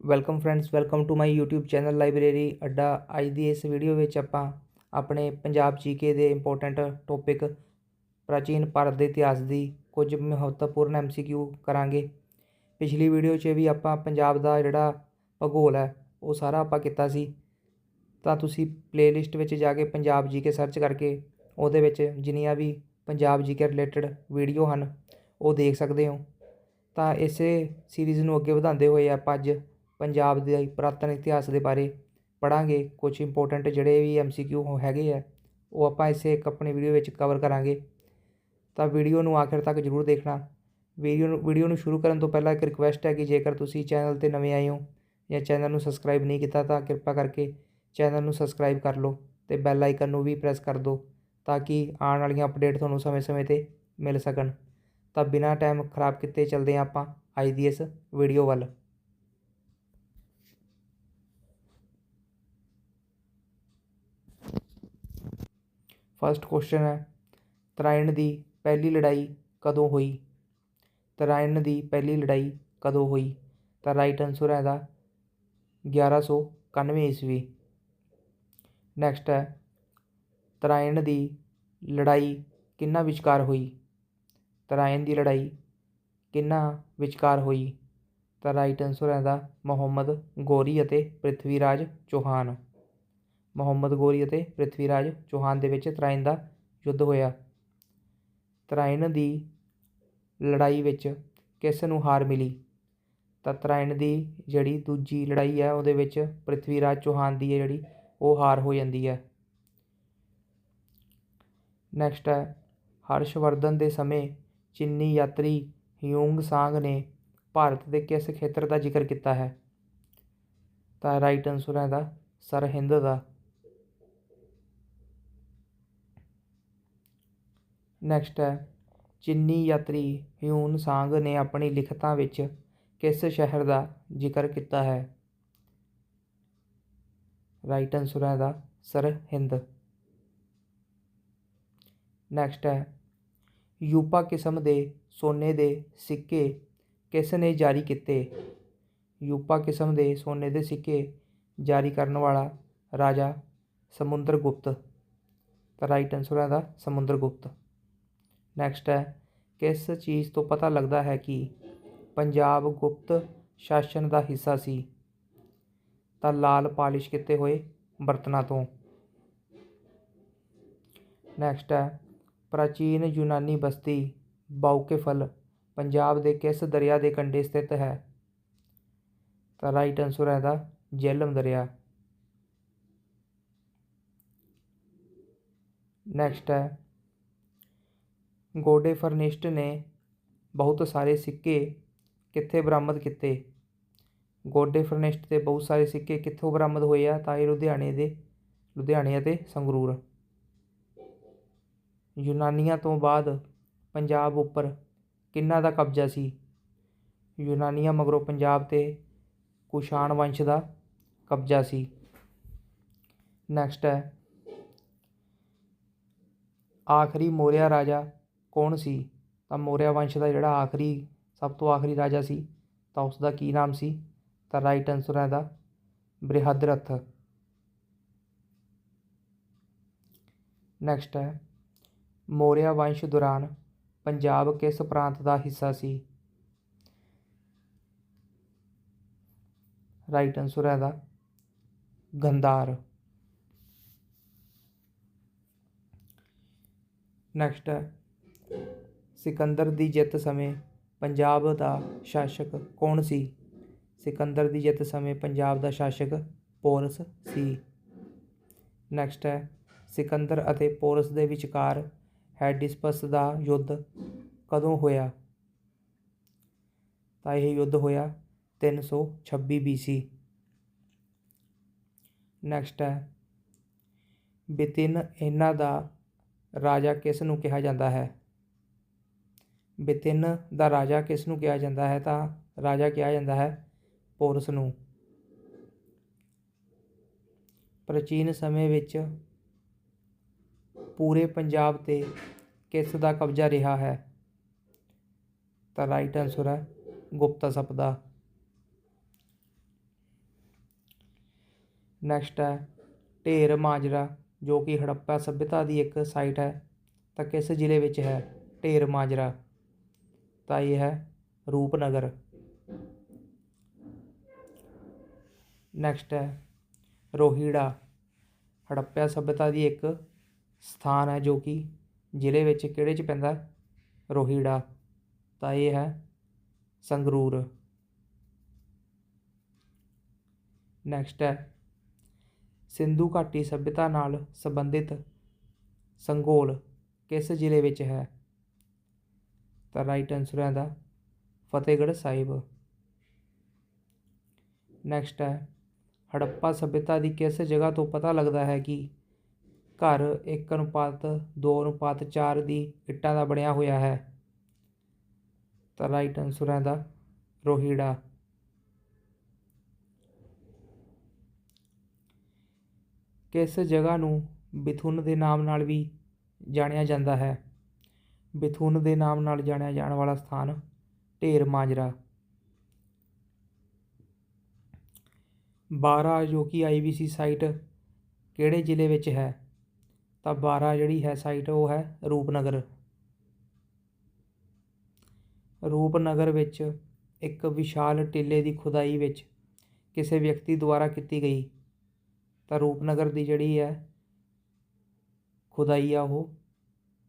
Welcome friends welcome to my YouTube channel library ਅੱਡਾ ਅੱਜ ਦੀ ਇਸ ਵੀਡੀਓ ਵਿੱਚ ਆਪਾਂ ਆਪਣੇ ਪੰਜਾਬ ਜੀਕੇ ਦੇ ਇੰਪੋਰਟੈਂਟ ਟੌਪਿਕ ਪ੍ਰਾਚੀਨ ਭਾਰਤ ਦੇ ਇਤਿਹਾਸ ਦੀ ਕੁਝ ਮਹੱਤਵਪੂਰਨ ਐਮਸੀਕਿਊ ਕਰਾਂਗੇ। ਪਿਛਲੀ ਵੀਡੀਓ 'ਚ ਵੀ ਆਪਾਂ ਪੰਜਾਬ ਦਾ ਜਿਹੜਾ ਭੂਗੋਲ ਹੈ, ਉਹ ਸਾਰਾ ਆਪਾਂ ਕੀਤਾ ਸੀ। ਤਾਂ ਤੁਸੀਂ ਪਲੇਲਿਸਟ ਵਿੱਚ ਜਾ ਕੇ ਪੰਜਾਬ ਜੀਕੇ ਸਰਚ ਕਰਕੇ ਉਹਦੇ ਵਿੱਚ ਜਿੰਨੀਆਂ ਵੀ ਪੰਜਾਬ ਜੀਕੇ ਰਿਲੇਟਡ ਵੀਡੀਓ ਹਨ, ਉਹ ਦੇਖ ਸਕਦੇ ਹੋ। ਤਾਂ ਇਸੇ ਸੀਰੀਜ਼ ਨੂੰ ਅੱਗੇ ਵਧਾਉਂਦੇ ਹੋਏ ਆਪਾਂ ਅੱਜ ਪੰਜਾਬ ਦੇ ਪੁਰਾਤਨ ਇਤਿਹਾਸ ਦੇ ਬਾਰੇ ਪੜ੍ਹਾਂਗੇ। ਕੁਛ ਇੰਪੋਰਟੈਂਟ ਜਿਹੜੇ ਵੀ ਐਮਸੀਕਿਊ ਹੈਗੇ ਆ, ਉਹ ਆਪਾਂ ਇਸੇ ਇੱਕ ਆਪਣੀ ਵੀਡੀਓ ਵਿੱਚ ਕਵਰ ਕਰਾਂਗੇ। ਤਾਂ ਵੀਡੀਓ ਨੂੰ ਆਖਿਰ ਤੱਕ ਜ਼ਰੂਰ ਦੇਖਣਾ। ਵੀਡੀਓ ਨੂੰ ਵੀਡੀਓ ਨੂੰ ਸ਼ੁਰੂ ਕਰਨ ਤੋਂ ਪਹਿਲਾਂ ਇੱਕ ਰਿਕੁਐਸਟ ਹੈ ਕਿ ਜੇਕਰ ਤੁਸੀਂ ਚੈਨਲ ਤੇ ਨਵੇਂ ਆਏ ਹੋ ਜਾਂ ਚੈਨਲ ਨੂੰ ਸਬਸਕ੍ਰਾਈਬ ਨਹੀਂ ਕੀਤਾ ਤਾਂ ਕਿਰਪਾ ਕਰਕੇ ਚੈਨਲ ਨੂੰ ਸਬਸਕ੍ਰਾਈਬ ਕਰ ਲਓ ਤੇ ਬੈਲ ਆਈਕਨ ਨੂੰ ਵੀ ਪ੍ਰੈਸ ਕਰ ਦਿਓ ਤਾਂ ਕਿ ਆਉਣ ਵਾਲੀਆਂ ਅਪਡੇਟ ਤੁਹਾਨੂੰ ਸਮੇਂ-ਸਮੇਂ ਤੇ ਮਿਲ ਸਕਣ। ਤਾਂ ਬਿਨਾਂ ਟਾਈਮ ਖਰਾਬ ਕੀਤੇ ਚੱਲਦੇ ਹਾਂ ਆਪਾਂ ਅੱਜ ਦੀ ਇਸ ਵੀਡੀਓ ਵੱਲ। ਫਸਟ ਕੁਸ਼ਚਨ ਹੈ, ਤਰਾਇਣ ਦੀ ਪਹਿਲੀ ਲੜਾਈ ਕਦੋਂ ਹੋਈ? ਤਰਾਇਣ ਦੀ ਪਹਿਲੀ ਲੜਾਈ ਕਦੋਂ ਹੋਈ? ਤਾਂ ਰਾਈਟ ਆਨਸਰ ਹੈ ਇਹਦਾ 1191 ਈਸਵੀ। ਨੈਕਸਟ ਹੈ, ਤਰਾਇਣ ਦੀ ਲੜਾਈ ਕਿੰਨਾ ਵਿਚਕਾਰ ਹੋਈ? ਤਰਾਇਣ ਦੀ ਲੜਾਈ ਕਿੰਨਾ ਵਿਚਕਾਰ ਹੋਈ? ਤਾਂ ਰਾਈਟ ਆਨਸਰ ਹੈ ਇਹਦਾ ਮੁਹੰਮਦ ਗੌਰੀ ਅਤੇ ਪ੍ਰਿਥਵੀ ਰਾਜ ਚੌਹਾਨ। ਮੁਹੰਮਦ ਗੌਰੀ ਅਤੇ ਪ੍ਰਿਥਵੀ ਰਾਜ ਚੌਹਾਨ ਦੇ ਵਿੱਚ ਤਰਾਇਨ ਦਾ ਯੁੱਧ ਹੋਇਆ। ਤਰਾਇਨ ਦੀ ਲੜਾਈ ਵਿੱਚ ਕਿਸ ਨੂੰ ਹਾਰ ਮਿਲੀ? ਤਾਂ ਤਰਾਇਣ ਦੀ ਜਿਹੜੀ ਦੂਜੀ ਲੜਾਈ ਹੈ, ਉਹਦੇ ਵਿੱਚ ਪ੍ਰਿਥਵੀ ਰਾਜ ਚੌਹਾਨ ਦੀ ਹੈ ਜਿਹੜੀ, ਉਹ ਹਾਰ ਹੋ ਜਾਂਦੀ ਹੈ। ਨੈਕਸਟ ਹੈ, ਹਰਸ਼ਵਰਧਨ ਦੇ ਸਮੇਂ ਚੀਨੀ ਯਾਤਰੀ ਹਿਊਂਗ ਸਾਂਗ ਨੇ ਭਾਰਤ ਦੇ ਕਿਸ ਖੇਤਰ ਦਾ ਜ਼ਿਕਰ ਕੀਤਾ ਹੈ? ਤਾਂ ਰਾਈਟ ਆਨਸਰ ਹੈ ਦਾ ਸਰਹਿੰਦ ਦਾ। ਨੈਕਸਟ ਹੈ। ਚੀਨੀ ਯਾਤਰੀ ਹਿਊਨ ਸਾਂਗ ਨੇ ਆਪਣੀ ਲਿਖਤਾਂ ਵਿੱਚ ਕਿਸ ਸ਼ਹਿਰ ਦਾ ਜ਼ਿਕਰ ਕੀਤਾ ਹੈ? ਰਾਈਟ ਆਨਸਰ ਹੈ ਦਾ ਸਰਹਿੰਦ ਨੈਕਸਟ ਹੈ। ਯੂਪਾ ਕਿਸਮ ਦੇ ਸੋਨੇ ਦੇ ਸਿੱਕੇ ਕਿਸ ਨੇ ਜਾਰੀ ਕੀਤੇ? ਯੂਪਾ ਕਿਸਮ ਦੇ ਸੋਨੇ ਦੇ ਸਿੱਕੇ ਜਾਰੀ ਕਰਨ ਵਾਲਾ ਰਾਜਾ ਸਮੁੰਦਰਗੁਪਤ। ਤਾਂ ਰਾਈਟ ਆਨਸਰ ਹੈ ਦਾ ਸਮੁੰਦਰਗੁਪਤ। ਨੈਕਸਟ ਹੈ, ਕਿਸ ਚੀਜ਼ ਤੋਂ ਪਤਾ ਲੱਗਦਾ ਹੈ ਕਿ ਪੰਜਾਬ ਗੁਪਤ ਸ਼ਾਸਨ ਦਾ ਹਿੱਸਾ ਸੀ? ਤਾਂ ਲਾਲ ਪਾਲਿਸ਼ ਕੀਤੇ ਹੋਏ ਬਰਤਨਾਂ ਤੋਂ। ਨੈਕਸਟ ਹੈ, ਪ੍ਰਾਚੀਨ ਯੂਨਾਨੀ ਬਸਤੀ ਬਾਉਕੇਫਲ ਪੰਜਾਬ ਦੇ ਕਿਸ ਦਰਿਆ ਦੇ ਕੰਢੇ ਸਥਿਤ ਹੈ? ਤਾਂ ਰਾਈਟ ਆਨਸਰ ਹੈ ਇਹਦਾ ਜੇਹਲਮ ਦਰਿਆ। ਨੈਕਸਟ ਹੈ ਗੋਡੇ ਫਰਨਿਸਟ ਨੇ ਬਹੁਤ ਸਾਰੇ ਸਿੱਕੇ ਕਿੱਥੇ ਬਰਾਮਦ ਕੀਤੇ। ਗੋਡੇ ਫਰਨਿਸਟ ਦੇ ਬਹੁਤ ਸਾਰੇ ਸਿੱਕੇ ਕਿੱਥੋਂ ਬਰਾਮਦ ਹੋਏ ਆ? ਤਾਂ ਇਹ ਲੁਧਿਆਣੇ ਦੇ, ਲੁਧਿਆਣੇ ਅਤੇ ਸੰਗਰੂਰ। ਯੂਨਾਨੀਆਂ ਤੋਂ ਬਾਅਦ ਪੰਜਾਬ ਉੱਪਰ ਕਿੰਨਾ ਦਾ ਕਬਜ਼ਾ ਸੀ? ਯੂਨਾਨੀਆਂ ਮਗਰੋਂ ਪੰਜਾਬ ਤੇ ਕੁਸ਼ਾਣ ਵੰਸ਼ ਦਾ ਕਬਜ਼ਾ ਸੀ। ਨੈਕਸਟ ਹੈ। ਆਖਰੀ ਮੌਰਿਆ ਰਾਜਾ ਕੌਣ ਸੀ? ਤਾਂ ਮੌਰਿਆ ਵੰਸ਼ ਦਾ ਜਿਹੜਾ ਆਖਰੀ, ਸਭ ਤੋਂ ਆਖਰੀ ਰਾਜਾ ਸੀ, ਤਾਂ ਉਸ ਦਾ ਕੀ ਨਾਮ ਸੀ? ਤਾਂ ਰਾਈਟ ਆਨਸਰ ਹੈ ਦਾ ਬ੍ਰਿਹਦਰਥ ਨੈਕਸਟ ਹੈ, ਮੌਰਿਆ ਵੰਸ਼ ਦੌਰਾਨ ਪੰਜਾਬ ਕਿਸ ਪ੍ਰਾਂਤ ਦਾ ਹਿੱਸਾ ਸੀ? ਰਾਈਟ ਆਨਸਰ ਹੈ ਦਾ ਗੰਧਾਰ। ਨੈਕਸਟ ਹੈ ਸਿਕੰਦਰ ਦੀ ਜਿੱਤ ਸਮੇਂ ਪੰਜਾਬ ਦਾ ਸ਼ਾਸਕ ਕੌਣ ਸੀ? ਸਿਕੰਦਰ ਦੀ ਜਿੱਤ ਸਮੇਂ ਪੰਜਾਬ ਦਾ ਸ਼ਾਸਕ ਪੋਰਸ ਸੀ। ਨੈਕਸਟ ਹੈ, ਸਿਕੰਦਰ ਅਤੇ ਪੋਰਸ ਦੇ ਵਿਚਕਾਰ ਹੈਡਿਸਪਸ ਦਾ ਯੁੱਧ ਕਦੋਂ ਹੋਇਆ? ਤਾਂ ਇਹ ਯੁੱਧ ਹੋਇਆ 326 BC ਨੈਕਸਟ ਹੈ, ਬਿਤਿਨ ਇਹਨਾਂ ਦਾ ਰਾਜਾ ਕਿਸ ਨੂੰ ਕਿਹਾ ਜਾਂਦਾ ਹੈ? ਬਿਤਿਨ ਦਾ ਰਾਜਾ ਕਿਸ ਨੂੰ ਕਿਹਾ ਜਾਂਦਾ ਹੈ? ਤਾਂ ਰਾਜਾ ਕਿਹਾ ਜਾਂਦਾ ਹੈ ਪੋਰਸ ਨੂੰ। ਪ੍ਰਾਚੀਨ ਸਮੇਂ ਵਿੱਚ ਪੂਰੇ ਪੰਜਾਬ ਤੇ ਕਿਸ ਦਾ ਕਬਜ਼ਾ ਰਿਹਾ ਹੈ? ਤਾਂ ਰਾਈਟ ਆਨਸਰ ਹੈ ਗੁਪਤਾ ਸਪ ਦਾ। ਨੈਕਸਟ ਹੈ ਢੇਰ ਮਾਜਰਾ, ਜੋ ਕਿ ਹੜੱਪਾ ਸਭਿਅਤਾ ਦੀ ਇੱਕ ਸਾਈਟ ਹੈ। ਤਾਂ ਕਿਸ ਜ਼ਿਲ੍ਹੇ ਵਿੱਚ ਹੈ? ਢੇਰ ਮਾਜਰਾ। ਤਾਂ ਇਹ ਹੈ ਰੂਪਨਗਰ। ਨੈਕਸਟ ਹੈ ਰੋਹੀੜਾ। ਹੜੱਪਿਆ ਸਭਿਅਤਾ ਦੀ ਇੱਕ ਸਥਾਨ ਹੈ ਜੋ ਕਿ ਜ਼ਿਲ੍ਹੇ ਵਿੱਚ ਕਿਹੜੇ 'ਚ ਪੈਂਦਾ ਰੋਹੀੜਾ। ਤਾਂ ਇਹ ਹੈ ਸੰਗਰੂਰ। ਨੈਕਸਟ ਹੈ ਸਿੰਧੂ ਘਾਟੀ ਸਭਿਅਤਾ ਨਾਲ ਸੰਬੰਧਿਤ ਸੰਗੋਲ ਕਿਸ ਜ਼ਿਲ੍ਹੇ ਵਿੱਚ ਹੈ? ਤਾਂ ਰਾਈਟ ਆਨਸਰ ਹੈ ਦਾ ਫਤਿਹਗੜ੍ਹ ਸਾਹਿਬ। ਨੈਕਸਟ ਹੈ, ਹੜੱਪਾ ਸਭਿਅਤਾ ਦੀ ਕਿਸ ਜਗ੍ਹਾ ਤੋਂ ਪਤਾ ਲੱਗਦਾ ਹੈ ਕਿ ਘਰ 1 ਅਨੁਪਾਤ 2 ਅਨੁਪਾਤ 4 ਦੀ ਇੱਟਾਂ ਦਾ ਬਣਿਆ ਹੋਇਆ ਹੈ? ਤਾਂ ਰਾਈਟ ਆਨਸਰ ਹੈ ਦਾ ਰੋਹੀੜਾ। ਕਿਸ ਜਗ੍ਹਾ ਨੂੰ ਬਿਥੁਨ ਦੇ ਨਾਮ ਨਾਲ ਵੀ ਜਾਣਿਆ ਜਾਂਦਾ ਹੈ? ਬਿਥੁਨ ਦੇ ਨਾਮ ਨਾਲ ਜਾਣਿਆ ਜਾਣ ਵਾਲਾ ਸਥਾਨ ਢੇਰ ਮਾਜਰਾ। ਬਾਰਾ ਜੋ ਕਿ ਆਈਵੀਸੀ ਸਾਈਟ ਕਿਹੜੇ ਜ਼ਿਲ੍ਹੇ ਵਿੱਚ ਹੈ? ਤਾਂ ਬਾਰਾ ਜਿਹੜੀ ਹੈ ਸਾਈਟ ਉਹ ਹੈ ਰੂਪਨਗਰ। ਰੂਪਨਗਰ ਵਿੱਚ ਇੱਕ ਵਿਸ਼ਾਲ ਟਿੱਲੇ ਦੀ ਖੁਦਾਈ ਵਿੱਚ ਕਿਸੇ ਵਿਅਕਤੀ ਦੁਆਰਾ ਕੀਤੀ ਗਈ। ਤਾਂ ਰੂਪਨਗਰ ਦੀ ਜਿਹੜੀ ਹੈ ਖੁਦਾਈ ਆ ਉਹ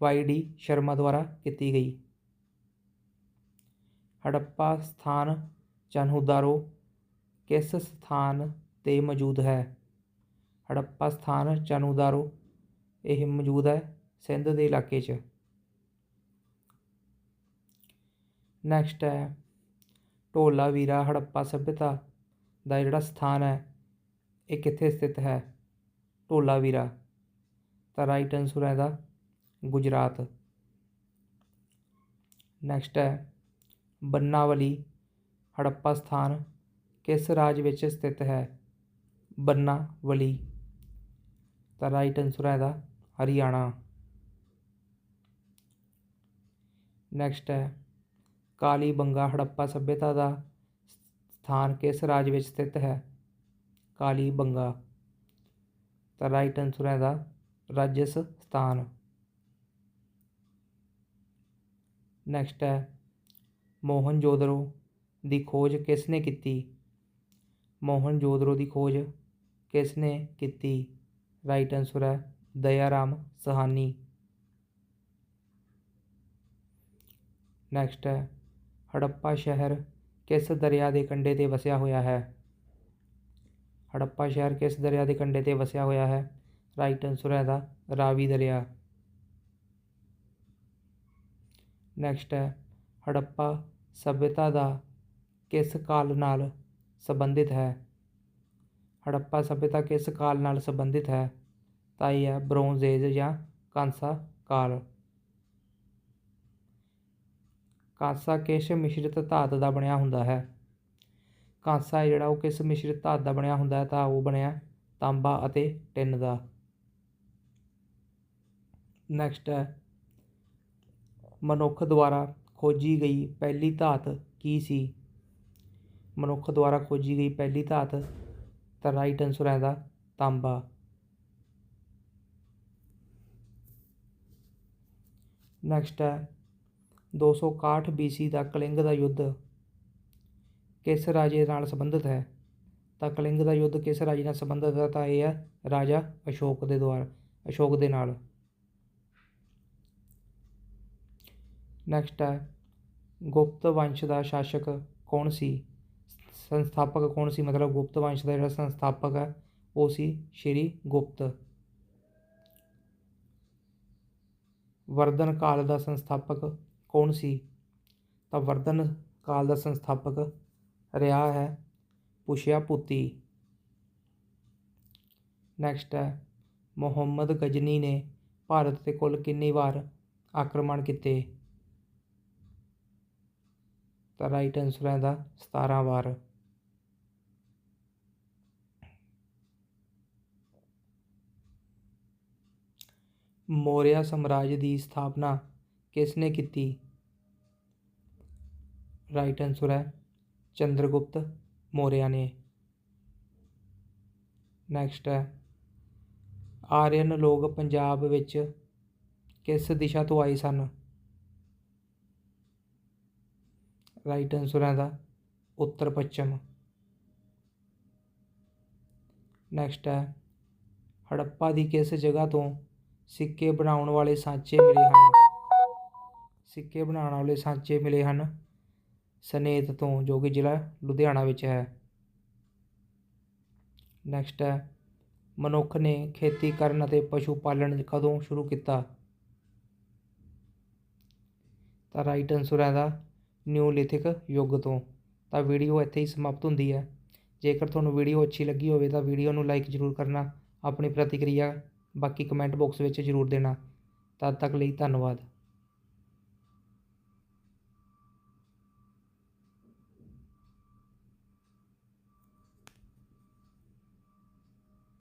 ਵਾਈ ਡੀ ਸ਼ਰਮਾ ਦੁਆਰਾ ਕੀਤੀ ਗਈ। ਹੜੱਪਾ ਸਥਾਨ ਚਨਹੁਦਾਰੋ ਕਿਸ ਸਥਾਨ 'ਤੇ ਮੌਜੂਦ ਹੈ? ਹੜੱਪਾ ਸਥਾਨ ਚਨਹੁਦਾਰੋ, ਇਹ ਮੌਜੂਦ ਹੈ ਸਿੰਧ ਦੇ ਇਲਾਕੇ 'ਚ। ਨੈਕਸਟ ਹੈ, ਢੋਲਾ ਵੀਰਾ ਹੜੱਪਾ ਸਭਿਅਤਾ ਦਾ ਜਿਹੜਾ ਸਥਾਨ ਹੈ, ਇਹ ਕਿੱਥੇ ਸਥਿਤ ਹੈ? ਢੋਲਾ ਵੀਰਾ, ਤਾਂ ਰਾਈਟ ਆਨਸਰ ਹੈ ਦਾ ਗੁਜਰਾਤ। ਨੈਕਸਟ ਹੈ ਬੰਨਾਵਲੀ, ਹੜੱਪਾ ਸਥਾਨ ਕਿਸ ਰਾਜ ਵਿੱਚ ਸਥਿਤ ਹੈ? ਬੰਨਾਵਲੀ। ਤਾਂ ਰਾਈਟ ਆਨਸਰ ਹੈ ਦਾ ਹਰਿਆਣਾ। ਨੈਕਸਟ ਹੈ ਕਾਲੀ ਬੰਗਾ, ਹੜੱਪਾ ਸਭਿਅਤਾ ਦਾ ਸਥਾਨ ਕਿਸ ਰਾਜ ਵਿੱਚ ਸਥਿਤ ਹੈ? ਕਾਲੀ ਬੰਗਾ। ਤਾਂ ਰਾਈਟ ਆਨਸਰ ਹੈ ਦਾ ਰਾਜਸਥਾਨ ਨੈਕਸਟ ਹੈ ਮੋਹਨਜੋਦੜੋ ਦੀ ਖੋਜ ਕਿਸ ਨੇ ਕੀਤੀ ਮੋਹਨਜੋਦੜੋ ਦੀ ਖੋਜ ਕਿਸ ਨੇ ਕੀਤੀ? ਰਾਈਟ ਆਨਸਰ ਹੈ, ਦਇਆਰਾਮ ਸਹਾਨੀ। ਨੈਕਸਟ ਹੈ, ਹੜੱਪਾ ਸ਼ਹਿਰ ਕਿਸ ਦਰਿਆ ਦੇ ਕੰਢੇ 'ਤੇ ਵਸਿਆ ਹੋਇਆ ਹੈ? ਹੜੱਪਾ ਸ਼ਹਿਰ ਕਿਸ ਦਰਿਆ ਦੇ ਕੰਢੇ 'ਤੇ ਵਸਿਆ ਹੋਇਆ ਹੈ? ਰਾਈਟ ਆਨਸਰ ਹੈ ਦਾ ਰਾਵੀ ਦਰਿਆ। ਨੈਕਸਟ ਹੈ, ਹੜੱਪਾ ਸੱਭਿਅਤਾ ਦਾ ਕਿਸ ਕਾਲ ਨਾਲ ਸੰਬੰਧਿਤ ਹੈ? ਹੜੱਪਾ ਸੱਭਿਅਤਾ ਕਿਸ ਕਾਲ ਨਾਲ ਸੰਬੰਧਿਤ ਹੈ? ਤਾਂ ਇਹ ਹੈ ਬ੍ਰੋਂਜ਼ ਏਜ ਜਾਂ ਕਾਂਸਾ ਕਾਲ। ਕਾਂਸਾ ਕਿਸ ਮਿਸ਼ਰਿਤ ਧਾਤ ਦਾ ਬਣਿਆ ਹੁੰਦਾ ਹੈ? ਕਾਂਸਾ ਜਿਹੜਾ ਉਹ ਕਿਸ ਮਿਸ਼ਰਿਤ ਧਾਤ ਦਾ ਬਣਿਆ ਹੁੰਦਾ ਹੈ ਤਾਂ ਉਹ ਬਣਿਆ ਤਾਂਬਾ ਅਤੇ ਟਿਨ ਦਾ। ਨੈਕਸਟ ਹੈ ਮਨੁੱਖ ਦੁਆਰਾ ਖੋਜੀ ਗਈ ਪਹਿਲੀ ਧਾਤ ਕੀ ਸੀ? ਮਨੁੱਖ ਦੁਆਰਾ ਖੋਜੀ ਗਈ ਪਹਿਲੀ ਧਾਤ ਤਾਂ ਰਾਈਟ ਆਨਸਰ ਹੈ, ਦਾ ਤਾਂਬਾ ਨੈਕਸਟ ਹੈ 261 BC ਦਾ ਕਲਿੰਗ ਦਾ ਯੁੱਧ। ਕਿਸ ਰਾਜੇ ਨਾਲ ਸੰਬੰਧਿਤ ਹੈ? ਤਾਂ ਕਲਿੰਗ ਦਾ ਯੁੱਧ ਕਿਸ ਰਾਜੇ ਨਾਲ ਸੰਬੰਧਿਤ ਹੈ ਤਾਂ ਇਹ ਹੈ ਰਾਜਾ ਅਸ਼ੋਕ ਦੇ ਦੁਆਰਾ, ਅਸ਼ੋਕ ਦੇ ਨਾਲ। ਨੈਕਸਟ ਹੈ, ਗੁਪਤ ਵੰਸ਼ ਦਾ ਸ਼ਾਸਕ ਕੌਣ ਸੀ? ਸੰਸਥਾਪਕ ਕੌਣ ਸੀ? ਮਤਲਬ ਗੁਪਤ ਵੰਸ਼ ਦਾ ਜਿਹੜਾ ਸੰਸਥਾਪਕ ਹੈ, ਉਹ ਸੀ ਸ਼੍ਰੀ ਗੁਪਤ। ਵਰਧਨ ਕਾਲ ਦਾ ਸੰਸਥਾਪਕ ਕੌਣ ਸੀ? ਤਾਂ ਵਰਧਨ ਕਾਲ ਦਾ ਸੰਸਥਾਪਕ ਰਿਹਾ ਹੈ ਪੁਸ਼ਿਆ ਪੁੱਤੀ ਨੈਕਸਟ ਹੈ, ਮੁਹੰਮਦ ਗਜਨੀ ਨੇ ਭਾਰਤ ਤੇ ਕੁੱਲ ਕਿੰਨੀ ਵਾਰ ਆਕਰਮਣ ਕੀਤੇ? ਤਾਂ ਰਾਈਟ ਆਨਸਰ ਹੈ ਦਾ 17 ਵਾਰ। ਮੌਰਿਆ ਸਾਮਰਾਜ ਦੀ ਸਥਾਪਨਾ ਕਿਸ ਨੇ ਕੀਤੀ? ਰਾਈਟ ਆਨਸਰ ਹੈ ਚੰਦਰਗੁਪਤ ਮੌਰਿਆ ਨੇ। ਨੈਕਸਟ ਹੈ ਆਰੀਅਨ ਲੋਕ ਪੰਜਾਬ ਵਿੱਚ ਕਿਸ ਦਿਸ਼ਾ ਤੋਂ ਆਏ ਸਨ? ਰਾਈਟ ਆਨਸਰ ਹੈ ਦਾ ਉੱਤਰ ਪੱਛਮ। ਨੈਕਸਟ ਹੈ, ਹੜੱਪਾ ਦੀ ਕਿਸ ਜਗ੍ਹਾ ਤੋਂ ਸਿੱਕੇ ਬਣਾਉਣ ਵਾਲੇ ਸਾਂਚੇ ਮਿਲੇ ਹਨ? ਸਿੱਕੇ ਬਣਾਉਣ ਵਾਲੇ ਸਾਂਚੇ ਮਿਲੇ ਹਨ ਸਨੇਤ ਤੋਂ, ਜੋ ਕਿ ਜ਼ਿਲ੍ਹਾ ਲੁਧਿਆਣਾ ਵਿੱਚ ਹੈ। ਨੈਕਸਟ ਹੈ, ਮਨੁੱਖ ਨੇ ਖੇਤੀ ਕਰਨ ਅਤੇ ਪਸ਼ੂ ਪਾਲਣ ਕਦੋਂ ਸ਼ੁਰੂ ਕੀਤਾ? ਤਾਂ ਰਾਈਟ ਆਨਸਰ ਹੈ ਦਾ ਨਿਊਲਿਥਿਕ ਯੁੱਗ ਤੋਂ, ਤਾਂ ਵੀਡੀਓ ਇੱਥੇ ਹੀ ਸਮਾਪਤ ਹੁੰਦੀ ਹੈ। ਜੇਕਰ ਤੁਹਾਨੂੰ ਵੀਡੀਓ ਅੱਛੀ ਲੱਗੀ ਹੋਵੇ ਤਾਂ ਵੀਡੀਓ ਨੂੰ ਲਾਈਕ ਜ਼ਰੂਰ ਕਰਨਾ, ਆਪਣੀ ਪ੍ਰਤੀਕਿਰਿਆ ਬਾਕੀ ਕਮੈਂਟ ਬਾਕਸ ਵਿੱਚ ਜ਼ਰੂਰ ਦੇਣਾ। ਤਦ ਤੱਕ ਲਈ ਧੰਨਵਾਦ।